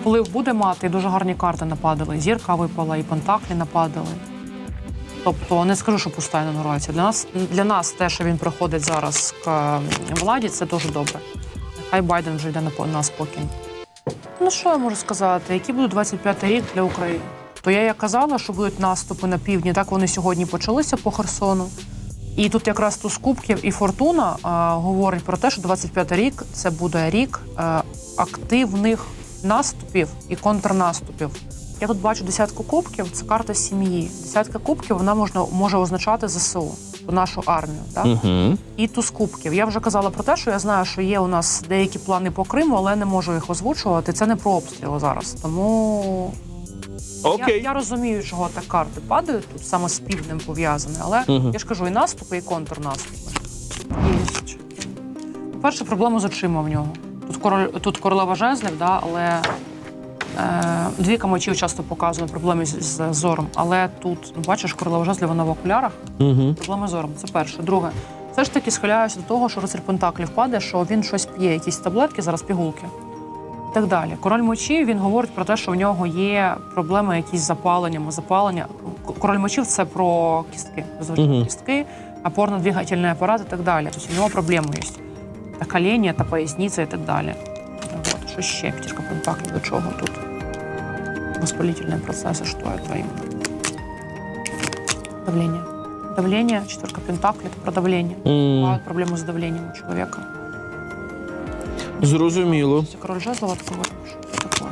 Вплив буде мати, і дуже гарні карти нападали. Зірка випала, і Пентаклі нападали. Тобто не скажу, що пуста інаугурація. Для нас, для нас те, що він приходить зараз к владі, це дуже добре. Нехай Байден вже йде на, на спокій. Ну що я можу сказати? Які будуть 25-й рік для України? То я як казала, що будуть наступи на півдні, так вони сьогодні почалися по Херсону. І тут якраз туз кубків і фортуна а, говорить про те, що 25-й рік це буде рік е, активних наступів і контрнаступів. Я тут бачу десятку кубків, це карта сім'ї. Десятка кубків вона можна може означати ЗСУ, нашу армію. Так? Угу. І туз кубків. Я вже казала про те, що я знаю, що є у нас деякі плани по Криму, але не можу їх озвучувати. Це не про обстріли зараз. Тому я, Окей. я розумію, чого так карти падають тут саме з півднем пов'язане. Але Мгм. я ж кажу, і наступи, і контрнаступи. Перша проблема з очима в нього. Тут король тут королева жезлів, да, але е, двійка мечів часто показує проблеми з, з зором. Але тут, ну, бачиш, королева жезлів, вона в окулярах. Угу. Проблеми з зором. Це перше. Друге, все ж таки схиляюся до того, що рицарь Пентаклів падає, що він щось п'є, якісь таблетки, зараз пігулки. І так далі. Король мечів він говорить про те, що в нього є проблеми якісь з запаленням, запалення. Король мечів це про кістки, звичайно, Мгм. кістки, опорно-двигательний апарат і так далі. Тобто у нього проблеми є. Та коління, та поясниця і так далі. Вот. Що ще? П'ятірка Пентаклів, до чого тут? Воспалительные процессы, что это именно? Давление. Давление, четверка пентаклей, это про давление. Бывают проблемы с давлением у человека. Зрозуміло. Если король жезлов открывает, что такое?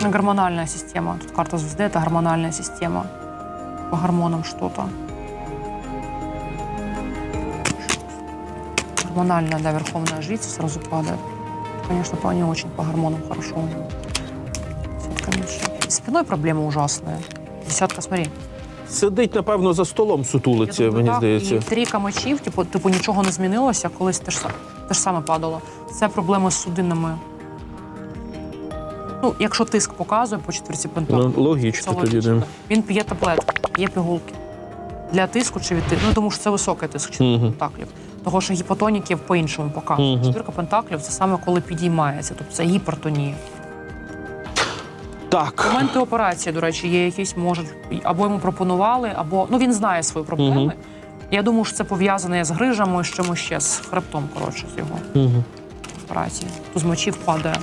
Ну, Гормональная система. Тут карта звезды, это гормональная система. По гормонам что-то. Гормональная, да, верховная жрица сразу падает. Конечно, по не очень по гормонам хорошо у него. Спиной проблема ужасная. Десятка, смотри. Сидить, напевно, за столом Я думаю, мені так. здається. І трійка мечів, типу, типу, нічого не змінилося, колись те ж, те ж саме падало. Це проблеми з судинами. Ну, якщо тиск показує по четверті пентаклів. Ну, логічно тоді. Да. Він п'є таблетки, п'є пігулки. Для тиску чи від тиску. Ну, тому що це високий тиск четвірка Мгм. пентаклів. Того, що гіпотоніків по-іншому показують. Мгм. Четвірка пентаклів це саме коли підіймається, тобто це гіпертонія. Так. Моменти операції, до речі, є якісь, можуть або йому пропонували, або ну він знає свої проблеми. Мгм. Я думаю, що це пов'язане з грижами, з чимось ще, з хребтом, коротше, з його Угу. операції. З мочів падає.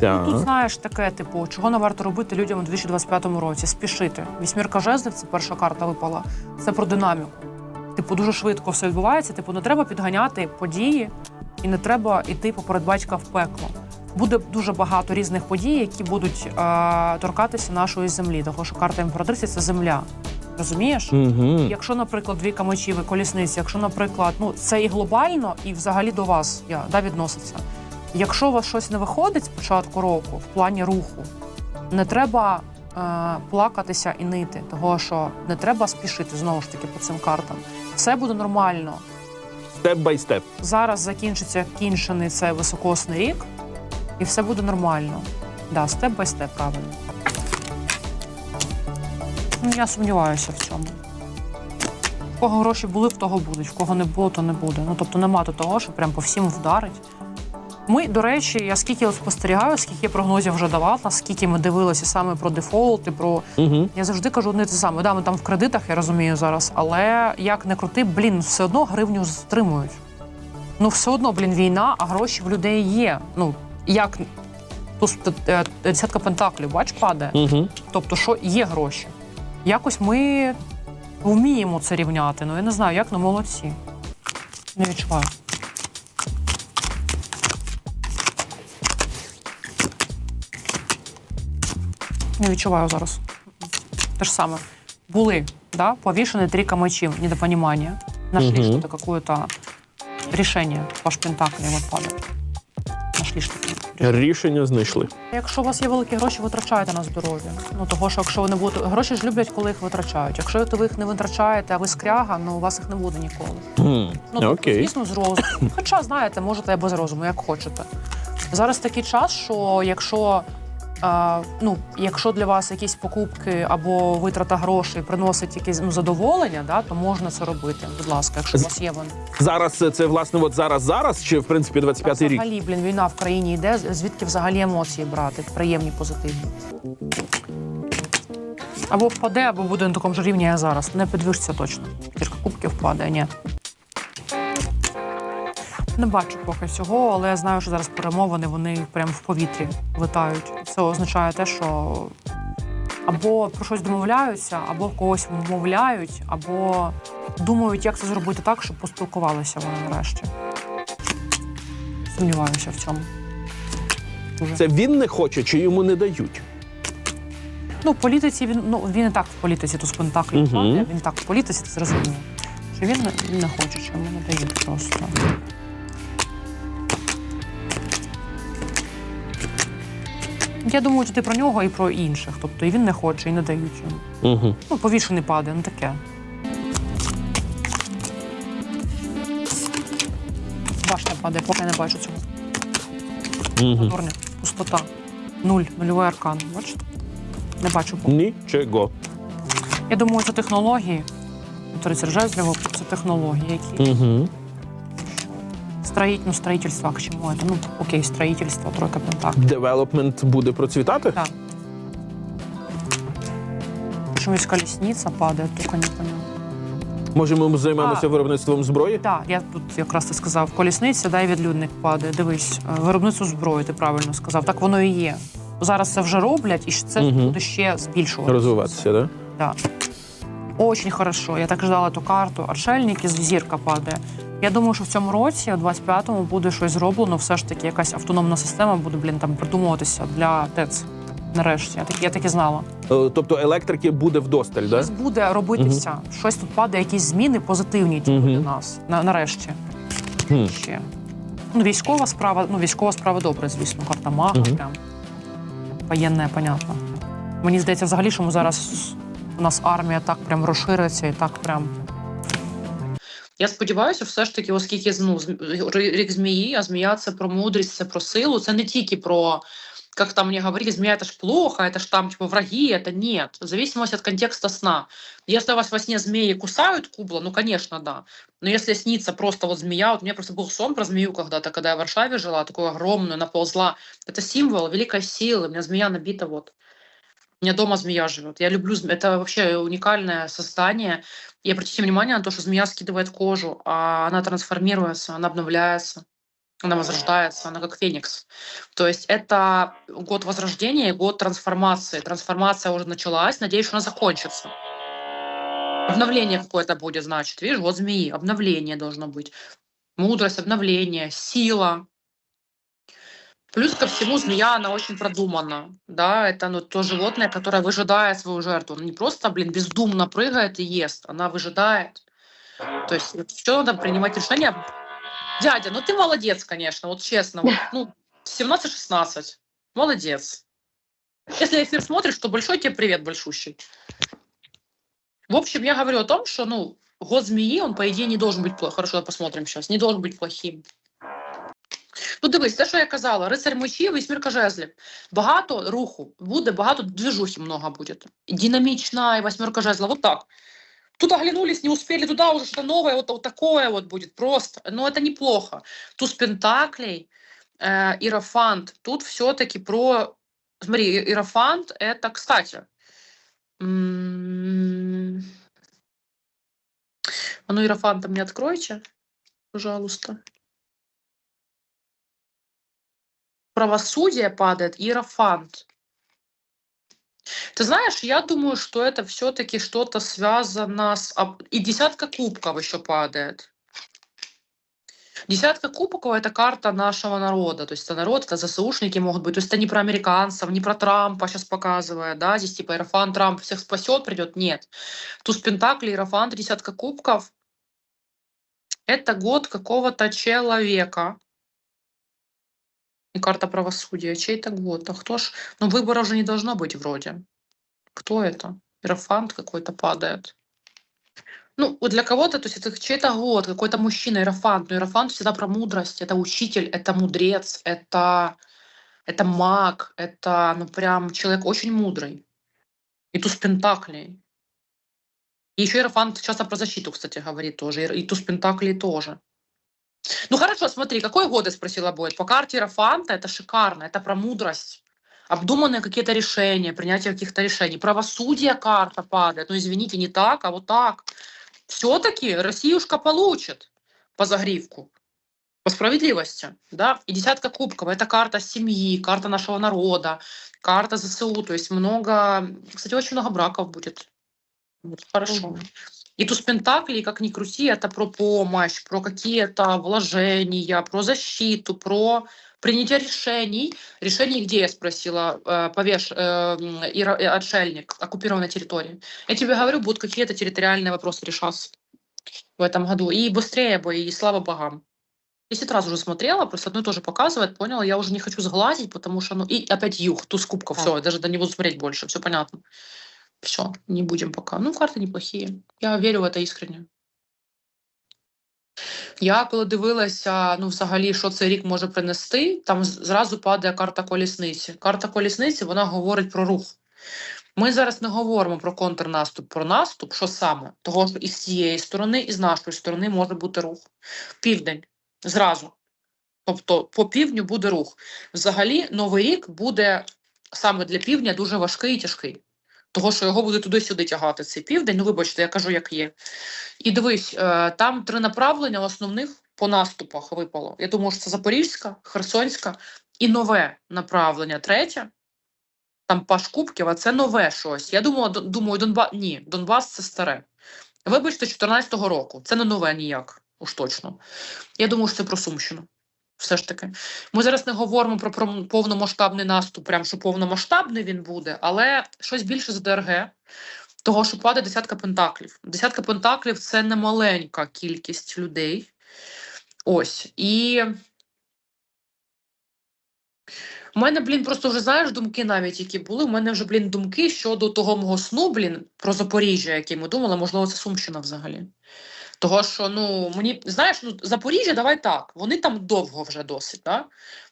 Так. Тут знаєш таке, типу, чого не варто робити людям у 2025 році? Спішити. Вісьмірка жезлів, це перша карта випала. Це про динаміку. Типу, дуже швидко все відбувається. Типу, не треба підганяти події і не треба йти поперед батька в пекло. Буде дуже багато різних подій, які будуть е, торкатися нашої землі. Тому що карта імператриці це земля. Розумієш? Угу. Якщо, наприклад, двійка мечів і колісниці, якщо, наприклад, ну це і глобально, і взагалі до вас я, да, відноситься. Якщо у вас щось не виходить з початку року в плані руху, не треба е, плакатися і нити, того що не треба спішити знову ж таки по цим картам. Все буде нормально. Степ бай степ. Зараз закінчиться кінчений цей високосний рік, і все буде нормально. Да, степ бай степ, правильно. Ну, я сумніваюся в цьому. В кого гроші були, в того будуть, в кого не було, то не буде. Ну тобто нема тут того, що прям по всім вдарить. Ми, до речі, я скільки от спостерігаю, скільки прогнозів вже давала, скільки ми дивилися саме про дефолт про Угу. я завжди кажу одне те саме. Да, ми там в кредитах, я розумію зараз, але як не крути, блін, все одно гривню стримують. Ну, все одно, блін, війна, а гроші в людей є. Ну, як тут е, десятка пентаклів, бач, падає. Угу. Тобто, що є гроші. Якось ми вміємо це рівняти. Ну, я не знаю, як, ну молодці. Не відчуваю. Не відчуваю зараз. Те ж саме. Були, да, повішені трійка мечів, недопонимание. Нашли Мгм. что-то, какое-то решение. Ваш пентакль вот падает. Нашли что-то. Рішення знайшли. Якщо у вас є великі гроші, витрачайте на здоров'я. Ну того, що якщо ви не будете гроші ж люблять, коли їх витрачають. Якщо ви їх не витрачаєте, а ви скряга, ну у вас їх не буде ніколи. М, Ну тобто, звісно, з розуму. Хоча знаєте, можете без розуму, як хочете. Зараз такий час, що якщо ну, якщо для вас якісь покупки або витрата грошей приносить якесь ну, задоволення, да, то можна це робити. Будь ласка, якщо у вас є вони. Зараз це, власне, от зараз, зараз, чи в принципі 25-й рік? Взагалі, блін, війна в країні йде. Звідки взагалі емоції брати? Приємні, позитивні. Або впаде, або буде на такому ж рівні, як зараз. Не підвищиться точно. Кірка кубків впаде, ні. Не бачу поки цього, але я знаю, що зараз перемовини вони прямо в повітрі летають. Це означає те, що або про щось домовляються, або когось вмовляють, або думають, як це зробити так, щоб поспілкувалися вони нарешті. Сумніваюся в цьому. Дуже. Це він не хоче, чи йому не дають? Ну, в політиці він ну він і так в політиці тут спектакль Мгм. вкладає, він і так в політиці, це зрозуміло. Що він, не- не хоче, що йому не дають просто. Я думаю, тут і про нього, і про інших. Тобто і він не хоче, і не дають йому. Угу. Ну, повішений падає, ну таке. Башня падає, поки я не бачу цього. Угу. Дурня, пустота. Нуль, нульовий аркан. Бачите? Не бачу поки. Нічого. Я думаю, це технології. Рицар жезлів – це технології, які Угу. Строїть, ну, строїтельство, к чому это? Ну, окей, строїтельство, тройка пентаклів. Девелопмент буде процвітати? Так. Чомусь колісниця падає, тільки не поняла. Може, ми займемося А. виробництвом зброї? Так, я тут якраз ти сказав, колісниця, дай відлюдник падає. Дивись, е, виробництво зброї, ти правильно сказав. Так воно і є. Зараз це вже роблять, і це Мгм. буде ще збільшуватися. Розвиватися, так? Да. Очень хорошо. Я так ждала ту карту. Отшельник із зірка падає. Я думаю, що в цьому році, у 25-му, буде щось зроблено. Все ж таки, якась автономна система буде, блін, там придумуватися для ТЕЦ. Нарешті. Я так, я так і знала. Тобто електрики буде вдосталь? Щось буде робитися. Щось тут падає, якісь зміни позитивні типу, Мгм. для нас. На, нарешті. Хм. Ще. Ну, військова справа, ну, військова справа добре, звісно, карта мага, Мгм. прям. Воєнне, понятно. Мені здається, взагалі, що ми зараз у нас армія так прям розшириться і так прям. Я сподіваюся, все ж таки, оскільки ну, зм- рік змії, а змія це про мудрість, це про силу, це не тільки про. Как там мне говорили, змея это ж плохо, это ж там типа враги, это нет. В зависимости от контекста сна. Если у вас во сне змеи кусают кубла, ну, конечно, да. Но если снится просто вот змея, вот у меня просто был сон про змею когда-то, когда я в Варшаве жила, такую огромную, наползла. Это символ великой силы. У меня змея набита вот. У меня дома змея живет. Я люблю зме- Это вообще уникальное создание. И обратите внимание на то, что змея скидывает кожу, а она трансформируется, она обновляется, она возрождается, она как феникс. То есть это год возрождения и год трансформации. Трансформация уже началась, надеюсь, что она закончится. Обновление какое-то будет, значит. Видишь, вот змеи, обновление должно быть. Мудрость, обновление, сила. Плюс ко всему, змея, она очень продумана. Да, это ну, то животное, которое выжидает свою жертву. Она не просто, блин, бездумно прыгает и ест, она выжидает. То есть что надо принимать решение? Дядя, ну ты молодец, конечно, вот честно. Вот, ну, 17-16. Молодец. Если эфир смотришь, то большой тебе привет, большущий. В общем, я говорю о том, что, ну, год змеи, он, по идее, не должен быть плохим. Хорошо, посмотрим сейчас. Не должен быть плохим. Ну, дивись, те, що я казала, рицарь мечів, вісьмірка жезлів. Багато руху буде, багато движухи много буде. І динамічна, і восьмерка жезла. Вот так. Тут оглянулись, не успели туда, уже что-то новое, вот, вот такое вот будет просто. Но это неплохо. Туз пентаклей, э, Иерофант. Тут все-таки про... Смотри, И- Иерофант — это, кстати... м, А ну, Иерофанта мне откройте, пожалуйста. Правосудие падает, Иерофант. Ты знаешь, я думаю, что это все-таки что-то связано с... И десятка кубков еще падает. Десятка кубков – это карта нашего народа. То есть это народ, это ЗСУшники могут быть. То есть это не про американцев, не про Трампа сейчас показывает, да, здесь типа Иерофант Трамп всех спасет, придет. Нет. Туз Пентакли, Иерофант, десятка кубков – это год какого-то человека. И карта правосудия. Чей-то год. А кто ж... Ну, выбора уже не должно быть вроде. Кто это? Иерофант какой-то падает. Ну, для кого-то, то есть это чей-то год, какой-то мужчина, иерофант. Но иерофант всегда про мудрость. Это учитель, это мудрец, это Это маг, это, ну, прям человек очень мудрый. И туз пентаклей. И еще Иерофант часто про защиту, кстати, говорит тоже. И туз пентаклей тоже. Ну хорошо, смотри, какой годы спросила будет? По карте Иерофанта это шикарно, это про мудрость. Обдуманные какие-то решения, принятие каких-то решений. Правосудие карта падает. Ну, извините, не так, а вот так. Все-таки Россиюшка получит по загривку. По справедливости, да, и десятка кубков – это карта семьи, карта нашего народа, карта ЗСУ, то есть много, кстати, очень много браков будет. Вот, хорошо. Мгм. И туз пентаклей, как ни крути, это про помощь, про какие-то вложения, про защиту, про принятие решений. Решений где, я спросила, э, повеш, э, э, отшельник, оккупированной территории. Я тебе говорю, будут какие-то территориальные вопросы решаться в этом году. И быстрее бы, и слава богам. Десять раз уже смотрела, просто одно и то же показывает, поняла, я уже не хочу сглазить, потому что, ну, и опять юг, туз кубков, Так. все, даже да не буду смотреть больше, все понятно. Все, не будем пока. Ну, карты неплохие. Я вірю в це іскренне. Я коли дивилася, ну, взагалі, що цей рік може принести, там зразу падає карта колісниці. Карта колісниці вона говорить про рух. Ми зараз не говоримо про контрнаступ, про наступ, що саме? Того що і з цієї сторони, і з нашої сторони може бути рух. Південь зразу. Тобто по півдню буде рух. Взагалі, новий рік буде саме для півдня дуже важкий і тяжкий. Того, що його буде туди-сюди тягати цей південь. Ну, вибачте, я кажу, як є. І дивись, е, там три направлення основних по наступах випало. Я думаю, що це Запорізька, Херсонська і нове направлення третє. Там Паш Кубків, а це нове щось. Я думала, думаю, Донбас. Ні, Донбас це старе. Вибачте, 14-го року. Це не нове ніяк, уж точно. Я думаю, що це про Сумщину. Все ж таки. Ми зараз не говоримо про, повномасштабний наступ, прям що повномасштабний він буде, але щось більше з ДРГ. Того, що падає десятка пентаклів. Десятка пентаклів це не маленька кількість людей. Ось. І у мене, блін, просто вже знаєш думки навіть, які були. У мене вже, блін, думки щодо того мого сну, блін, про Запоріжжя, який ми думали, можливо, це Сумщина взагалі. Того, що ну мені знаєш, ну Запоріжжя, давай так. Вони там довго вже досить. Да?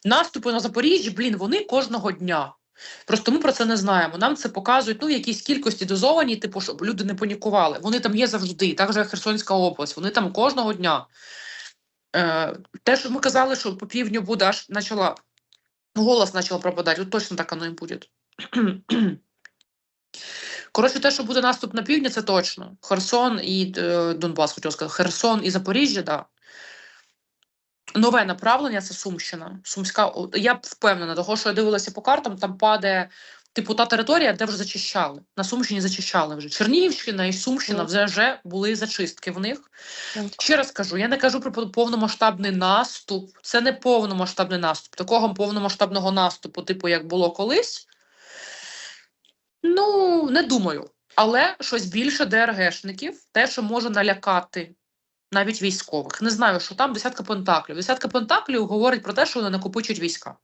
Наступи на Запоріжжі, блін, вони кожного дня. Просто ми про це не знаємо. Нам це показують ну, в якійсь кількості дозовані, типу, щоб люди не панікували. Вони там є завжди, так же Херсонська область, вони там кожного дня. Е, те, що ми казали, що по півдню буде аж почала голос почав пропадати, от точно так воно і буде. Коротше, те, що буде наступ на півдні, це точно. Херсон і е, Донбас, хотів сказати, Херсон і Запоріжжя, да. Нове направлення це Сумщина. Сумська, я впевнена, того, що я дивилася по картам, там падає, типу, та територія, де вже зачищали. На Сумщині зачищали вже. Чернігівщина і Сумщина Ну. вже, вже були зачистки в них. Ще раз кажу, я не кажу про повномасштабний наступ. Це не повномасштабний наступ. Такого повномасштабного наступу, типу, як було колись. Ну, не думаю. Але щось більше ДРГшників, те, що може налякати навіть військових. Не знаю, що там десятка пентаклів. Десятка пентаклів говорить про те, що вони накопичують війська.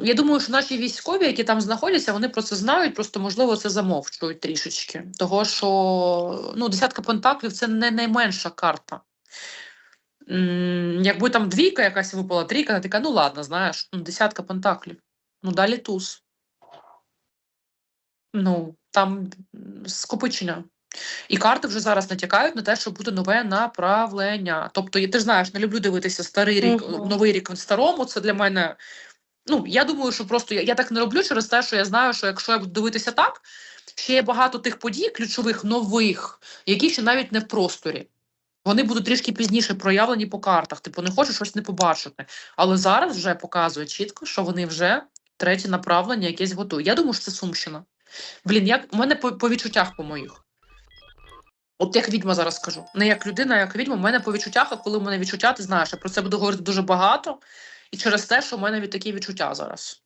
Я думаю, що наші військові, які там знаходяться, вони про це знають, просто можливо це замовчують трішечки. Того, що ну, десятка пентаклів це не найменша карта. Якби там двійка якась випала, трійка, така, ну ладно, знаєш, десятка пентаклів. Ну, далі туз. Ну, там скопичення. І карти вже зараз натякають на те, що буде нове направлення. Тобто, я- ти ж знаєш, не люблю дивитися старий рік, Мгм. новий рік в старому. Це для мене. Ну, я думаю, що просто я, я так не роблю через те, що я знаю, що якщо я буду дивитися так, ще є багато тих подій, ключових, нових, які ще навіть не в просторі. Вони будуть трішки пізніше проявлені по картах. Типу, не хочу щось не побачити. Але зараз вже показує чітко, що вони вже третє направлення якесь готують. Я думаю, що це Сумщина. Блін, як у мене по, по відчуттях по моїх. От як відьма зараз скажу. Не як людина, а як відьма, у мене по відчуттях, а коли в мене відчуття, ти знаєш, я про це буду говорити дуже багато. І через те, що в мене від такі відчуття зараз.